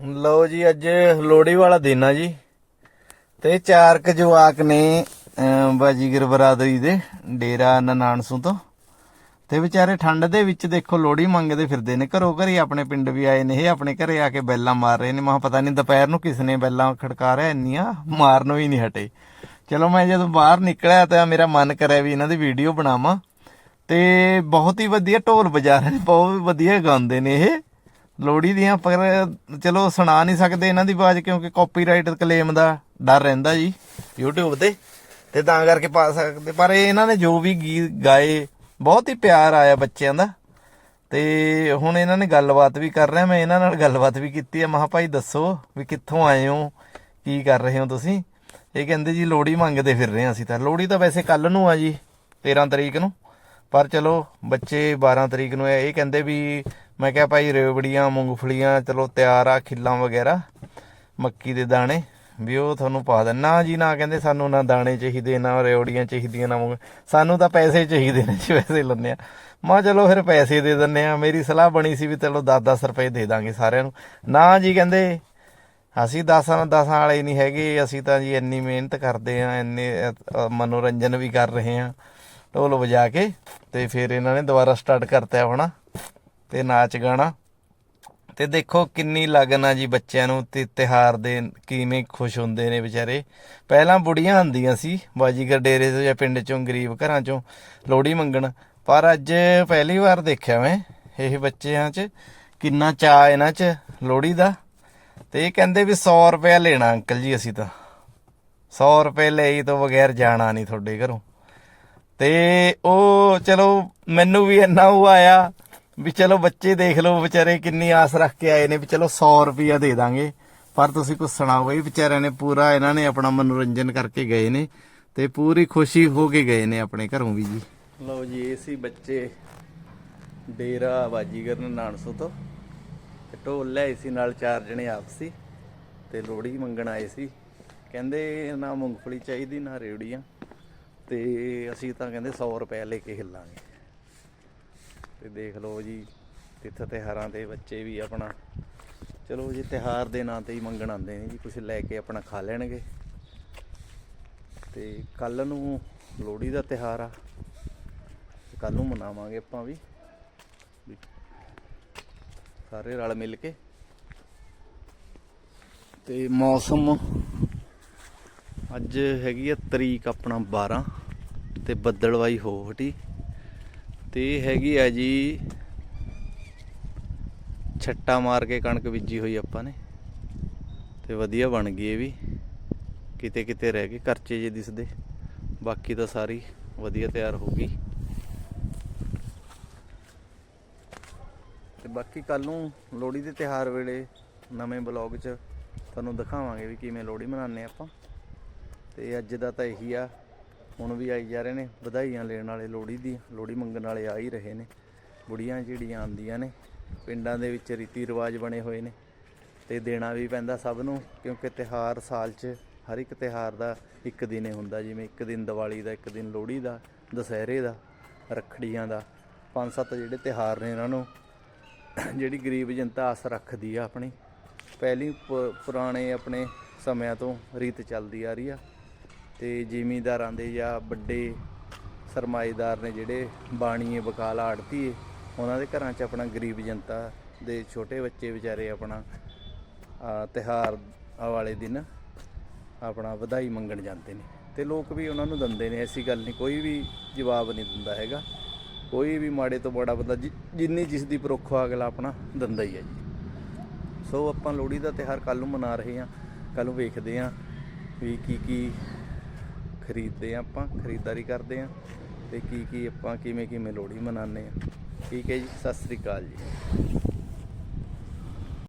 ਲਓ ਜੀ ਅੱਜ ਲੋਹੜੀ ਵਾਲਾ ਦਿਨ ਆ ਜੀ। ਤੇ ਚਾਰ ਕ ਜਵਾਕ ਨੇ ਅਮ, ਬਾਜੀਗਰ ਬਰਾਦਰੀ ਦੇ ਡੇਰਾ ਨਨਾਣਸੂ ਤੋਂ। ਤੇ ਵਿਚਾਰੇ ਠੰਡ ਦੇ ਵਿੱਚ ਦੇਖੋ ਲੋਹੜੀ ਮੰਗਦੇ ਫਿਰਦੇ ਨੇ। ਘਰੋਂ ਘਰੀ ਆਪਣੇ ਪਿੰਡ ਵੀ ਆਏ ਨੇ ਇਹ ਆਪਣੇ ਘਰੇ ਆ ਕੇ ਬੈਲਾਂ ਮਾਰ ਰਹੇ ਨੇ। ਮਾ ਪਤਾ ਨਹੀਂ ਦੁਪਹਿਰ ਨੂੰ ਕਿਸ ਨੇ ਬੈਲਾਂ ਖੜਕਾ ਰਿਆ ਇੰਨੀਆਂ ਮਾਰਨੋਂ ਹੀ ਨਹੀਂ ਹਟੇ। ਚਲੋ ਮੈਂ ਜਦੋਂ ਬਾਹਰ ਨਿਕਲਿਆ ਤਾਂ ਮੇਰਾ ਮਨ ਕਰਿਆ ਵੀ ਇਹਨਾਂ ਦੀ ਵੀਡੀਓ ਬਣਾਵਾਂ। ਤੇ ਬਹੁਤ ਹੀ ਵਧੀਆ ਢੋਲ ਵਜਾ ਰਹੇ ਨੇ ਬਹੁਤ ਵਧੀਆ ਗਾਉਂਦੇ ਨੇ ਇਹ। ਲੋਹੜੀ ਦੀਆਂ, ਪਰ ਚਲੋ ਸੁਣਾ ਨਹੀਂ ਸਕਦੇ ਇਹਨਾਂ ਦੀ ਆਵਾਜ਼, ਕਿਉਂਕਿ ਕਾਪੀਰਾਈਟ ਕਲੇਮ ਦਾ ਡਰ ਰਹਿੰਦਾ ਜੀ, YouTube ਤੇ ਤੇ ਤਾਂ ਕਰਕੇ ਪਾ ਸਕਦੇ। ਪਰ ਇਹਨਾਂ ਨੇ ਜੋ ਵੀ ਗੀਤ ਗਾਏ, ਬਹੁਤ ਹੀ ਪਿਆਰ ਆਇਆ ਬੱਚਿਆਂ ਦਾ। ਤੇ ਹੁਣ ਇਹਨਾਂ ਨੇ ਗੱਲਬਾਤ ਵੀ ਕਰ ਰਿਹਾ ਮੈਂ ਇਹਨਾਂ ਨਾਲ ਗੱਲਬਾਤ ਵੀ ਕੀਤੀ ਹੈ ਮਹਾ ਭਾਈ ਦੱਸੋ ਵੀ ਕਿੱਥੋਂ ਆਏ ਹੋ? ਕੀ ਕਰ ਰਹੇ ਹੋ ਤੁਸੀਂ? ਇਹ ਕਹਿੰਦੇ ਜੀ, ਲੋਹੜੀ ਮੰਗਦੇ ਫਿਰ ਰਹੇ ਹਾਂ ਅਸੀਂ ਤਾਂ। ਲੋਹੜੀ ਤਾਂ ਵੈਸੇ ਕੱਲ ਨੂੰ ਆ ਜੀ 13 ਤਰੀਕ ਨੂੰ। ਪਰ ਚਲੋ, ਬੱਚੇ 12 ਤਰੀਕ ਨੂੰ ਇਹ ਕਹਿੰਦੇ ਵੀ, ਮੈਂ ਕਿਹਾ ਭਾਈ ਰੇਵੜੀਆਂ, ਮੂੰਗਫਲੀਆਂ, ਚਲੋ ਤਿਆਰ ਆ, ਖਿੱਲਾਂ ਵਗੈਰਾ, ਮੱਕੀ ਦੇ ਦਾਣੇ, ਵੀ ਉਹ ਤੁਹਾਨੂੰ ਪਾ ਦੇਣਾ। ਜੀ, ਨਾ ਕਹਿੰਦੇ ਸਾਨੂੰ ਨਾ ਦਾਣੇ ਚਾਹੀਦੇ, ਨਾ ਰੇਵੜੀਆਂ ਚਾਹੀਦੀਆਂ, ਨਾ ਸਾਨੂੰ ਤਾਂ ਪੈਸੇ ਚਾਹੀਦੇ ਨੇ ਜੀ, ਪੈਸੇ ਲੰਨੇ ਆ। ਮਾ ਚਲੋ ਫਿਰ ਪੈਸੇ ਦੇ ਦਿੰਨੇ ਆ, ਮੇਰੀ ਸਲਾਹ ਬਣੀ ਸੀ ਵੀ ਚਲੋ 10-10 ਰੁਪਏ ਦੇ ਦਾਂਗੇ ਸਾਰਿਆਂ ਨੂੰ। ਨਾ ਜੀ ਕਹਿੰਦੇ, ਅਸੀਂ 10 10 ਵਾਲੇ ਨਹੀਂ ਹੈਗੇ, ਅਸੀਂ ਤਾਂ ਜੀ ਇੰਨੀ ਮਿਹਨਤ ਕਰਦੇ ਆ, ਇੰਨੇ ਮਨੋਰੰਜਨ ਵੀ ਕਰ ਰਹੇ ਆ। ਢੋਲ ਵਜਾ ਕੇ ਤੇ ਫਿਰ ਇਹਨਾਂ ਨੇ ਦੁਬਾਰਾ ਸਟਾਰਟ ਕਰਤਾ ਹੋਣਾ ਤੇ ਨਾਚ ਗਾਣਾ। ਤੇ ਦੇਖੋ ਕਿੰਨੀ ਲਗਨ ਆ ਜੀ ਬੱਚਿਆਂ ਨੂੰ ਤੇ ਤਿਹਾਰ ਦੇ ਕਿਵੇਂ ਖੁਸ਼ ਹੁੰਦੇ ਨੇ ਵਿਚਾਰੇ। ਪਹਿਲਾਂ ਬੁੜੀਆਂ ਹੁੰਦੀਆਂ ਸੀ, ਬਾਜੀਗਰ ਡੇਰੇ ਤੋਂ ਜਾਂ ਪਿੰਡ ਚੋਂ, ਗਰੀਬ ਘਰਾਂ ਚੋਂ ਲੋਹੜੀ ਮੰਗਣ। ਪਰ ਅੱਜ ਪਹਿਲੀ ਵਾਰ ਦੇਖਿਆ ਮੈਂ ਇਹ ਬੱਚਿਆਂ 'ਚ ਕਿੰਨਾ ਚਾਅ ਇਹਨਾਂ 'ਚ ਲੋਹੜੀ ਦਾ। ਤੇ ਇਹ ਕਹਿੰਦੇ ਵੀ 100 ਰੁਪਇਆ ਲੈਣਾ ਅੰਕਲ ਜੀ ਅਸੀਂ ਤਾਂ। 100 ਰੁਪਏ ਲਈ ਤੋਂ ਬਗੈਰ ਜਾਣਾ ਨਹੀਂ ਤੁਹਾਡੇ ਘਰੋਂ। ਤੇ ਉਹ ਚਲੋ ਮੈਨੂੰ ਵੀ ਇੰਨਾ ਉਹ ਆਇਆ ਵੀ ਚਲੋ ਬੱਚੇ ਦੇਖ ਲਓ ਵਿਚਾਰੇ ਕਿੰਨੀ ਆਸ ਰੱਖ ਕੇ ਆਏ ਨੇ ਵੀ ਚਲੋ 100 ਰੁਪਇਆ ਦੇ ਦਾਂਗੇ। ਪਰ ਤੁਸੀਂ ਕੁਝ ਸੁਣਾਓ ਬਈ, ਵਿਚਾਰਿਆਂ ਨੇ ਪੂਰਾ ਇਹਨਾਂ ਨੇ ਆਪਣਾ ਮਨੋਰੰਜਨ ਕਰਕੇ ਗਏ ਨੇ ਤੇ ਪੂਰੀ ਖੁਸ਼ੀ ਹੋ ਕੇ ਗਏ ਨੇ ਆਪਣੇ ਘਰੋਂ ਵੀ ਜੀ। ਲਓ ਜੀ, ਇਹ ਸੀ ਬੱਚੇ ਡੇਰਾ ਬਾਜੀਗਰ ਨਾਨਸੋ ਤੋਂ। ਤੇ ਢੋਲ ਲੈ ਸੀ ਨਾਲ ਚਾਰ ਜਣੇ ਆਪਸੀ ਤੇ ਲੋਹੜੀ ਮੰਗਣ ਆਏ ਸੀ। ਕਹਿੰਦੇ ਨਾ ਮੂੰਗਫਲੀ ਚਾਹੀਦੀ, ਨਾ ਰੇਵੜੀਆਂ। ਤੇ ਅਸੀਂ ਤਾਂ ਕਹਿੰਦੇ 100 ਰੁਪਏ ਲੈ ਕੇ ਹਿੱਲਾਂਗੇ। ਤੇ ਦੇਖ ਲਓ ਜੀ, ਤਿੱਥ ਤਿਹਾਰਾਂ ਤੇ ਬੱਚੇ ਵੀ ਆਪਣਾ, ਚਲੋ ਜੀ ਤਿਹਾਰ ਦੇ ਨਾਂ ਤੇ ਹੀ ਮੰਗਣ ਆਉਂਦੇ ਨੇ ਜੀ ਕੁਝ ਲੈ ਕੇ ਆਪਣਾ ਖਾ ਲੈਣਗੇ। ਤੇ ਕੱਲ ਨੂੰ ਲੋਹੜੀ ਦਾ ਤਿਹਾਰ ਆ ਕੱਲ ਨੂੰ ਮਨਾਵਾਂਗੇ ਆਪਾਂ ਵੀ। ਵੀ ਸਾਰੇ ਰਲ ਮਿਲ ਕੇ। ਤੇ ਮੌਸਮ ਅੱਜ ਹੈਗੀ ਆ ਤਰੀਕ ਆਪਣਾ 12 ਤੇ ਬੱਦਲਵਾਈ ਹੋ ਹਟੀ ਤੇ ਹੈਗੀ ਆ ਜੀ ਛੱਟਾ ਮਾਰ ਕੇ ਕਣਕ ਬੀਜੀ ਹੋਈ ਆਪਾਂ ਨੇ। ਤੇ ਵਧੀਆ ਬਣ ਗਈ ਇਹ ਵੀ। ਕਿਤੇ ਕਿਤੇ ਰਹਿ ਗਏ ਖਰਚੇ ਜੇ ਦਿਸਦੇ। ਬਾਕੀ ਤਾਂ ਸਾਰੀ ਵਧੀਆ ਤਿਆਰ ਹੋ ਗਈ। ਤੇ ਬਾਕੀ ਕੱਲ ਨੂੰ ਲੋਹੜੀ ਦੇ ਤਿਹਾਰ ਵੇਲੇ ਨਵੇਂ ਬਲੌਗ 'ਚ ਤੁਹਾਨੂੰ ਦਿਖਾਵਾਂਗੇ ਵੀ ਕਿਵੇਂ ਲੋਹੜੀ ਮਨਾਉਂਦੇ ਆਪਾਂ। ਤੇ ਅੱਜ ਦਾ ਤਾਂ ਇਹੀ ਆ। ਹੁਣ ਵੀ ਆਈ ਜਾ ਰਹੇ ਨੇ, ਵਧਾਈਆਂ ਲੈਣ ਵਾਲੇ ਲੋਹੜੀ ਦੀ, ਲੋਹੜੀ ਮੰਗਣ ਵਾਲੇ ਆ ਹੀ ਰਹੇ ਨੇ। ਬੁੜੀਆਂ ਜਿਹੜੀਆਂ ਆਉਂਦੀਆਂ ਨੇ, ਪਿੰਡਾਂ ਦੇ ਵਿੱਚ ਰੀਤੀ ਰਿਵਾਜ ਬਣੇ ਹੋਏ ਨੇ। ਤੇ ਦੇਣਾ ਵੀ ਪੈਂਦਾ ਸਭ ਨੂੰ, ਕਿਉਂਕਿ ਤਿਹਾਰ ਸਾਲ 'ਚ ਹਰ ਇੱਕ ਤਿਹਾਰ ਦਾ ਇੱਕ ਦਿਨ ਹੀ ਹੁੰਦਾ। ਜਿਵੇਂ ਇੱਕ ਦਿਨ ਦੀਵਾਲੀ ਦਾ, ਇੱਕ ਦਿਨ ਲੋਹੜੀ ਦਾ, ਦੁਸਹਿਰੇ ਦਾ, ਰੱਖੜੀਆਂ ਦਾ ਪੰਜ ਸੱਤ ਜਿਹੜੇ ਤਿਹਾਰ ਨੇ ਇਹਨਾਂ ਨੂੰ, ਜਿਹੜੀ ਗਰੀਬ ਜਨਤਾ ਆਸ ਰੱਖਦੀ ਆ ਆਪਣੀ। ਪਹਿਲੀ ਪ- ਪੁਰਾਣੇ ਆਪਣੇ ਸਮਿਆਂ ਤੋਂ ਰੀਤ ਚੱਲਦੀ ਆ ਰਹੀ ਆ। ਤੇ ਜ਼ਿਮੀਂਦਾਰਾਂ ਦੇ ਜਾਂ ਵੱਡੇ ਸਰਮਾਏਦਾਰ ਨੇ ਜਿਹੜੇ ਬਾਣੀਏ ਬਕਾਲਾ ਆੜਤੀਏ ਉਹਨਾਂ ਦੇ ਘਰਾਂ 'ਚ ਆਪਣਾ ਗਰੀਬ ਜਨਤਾ ਦੇ ਛੋਟੇ ਬੱਚੇ ਵਿਚਾਰੇ ਆਪਣਾ ਆ, ਤਿਉਹਾਰ ਵਾਲੇ ਦਿਨ ਆਪਣਾ ਵਧਾਈ ਮੰਗਣ ਜਾਂਦੇ ਨੇ। ਤੇ ਲੋਕ ਵੀ ਉਹਨਾਂ ਨੂੰ ਦਿੰਦੇ ਨੇ ਐਸੀ ਗੱਲ ਨਹੀਂ ਕੋਈ ਵੀ ਜਵਾਬ ਨਹੀਂ ਦਿੰਦਾ ਹੈਗਾ। ਕੋਈ ਵੀ ਮਾੜੇ ਤੋਂ ਮਾੜਾ ਬੰਦਾ ਜਿ- ਜਿੰਨੀ ਜਿਸ ਦੀ ਪਰੋਖ ਅਗਲਾ ਆਪਣਾ ਦਿੰਦਾ ਹੀ ਹੈ ਜੀ। ਸੋ ਆਪਾਂ ਲੋਹੜੀ ਦਾ ਤਿਉਹਾਰ ਕੱਲ ਨੂੰ ਮਨਾ ਰਹੇ ਹਾਂ ਕੱਲ ਨੂੰ ਵੇਖਦੇ ਹਾਂ ਵੀ ਕੀ ਕੀ ਖਰੀਦਦੇ ਹਾਂ ਆਪਾਂ, ਖਰੀਦਦਾਰੀ ਕਰਦੇ ਹਾਂ ਤੇ ਕੀ ਕੀ ਆਪਾਂ ਕਿਵੇਂ ਕਿਵੇਂ ਲੋਹੜੀ ਮਨਾਉਂਦੇ ਹਾਂ। ਠੀਕ ਹੈ ਜੀ, ਸਤਿ ਸ੍ਰੀ ਅਕਾਲ ਜੀ।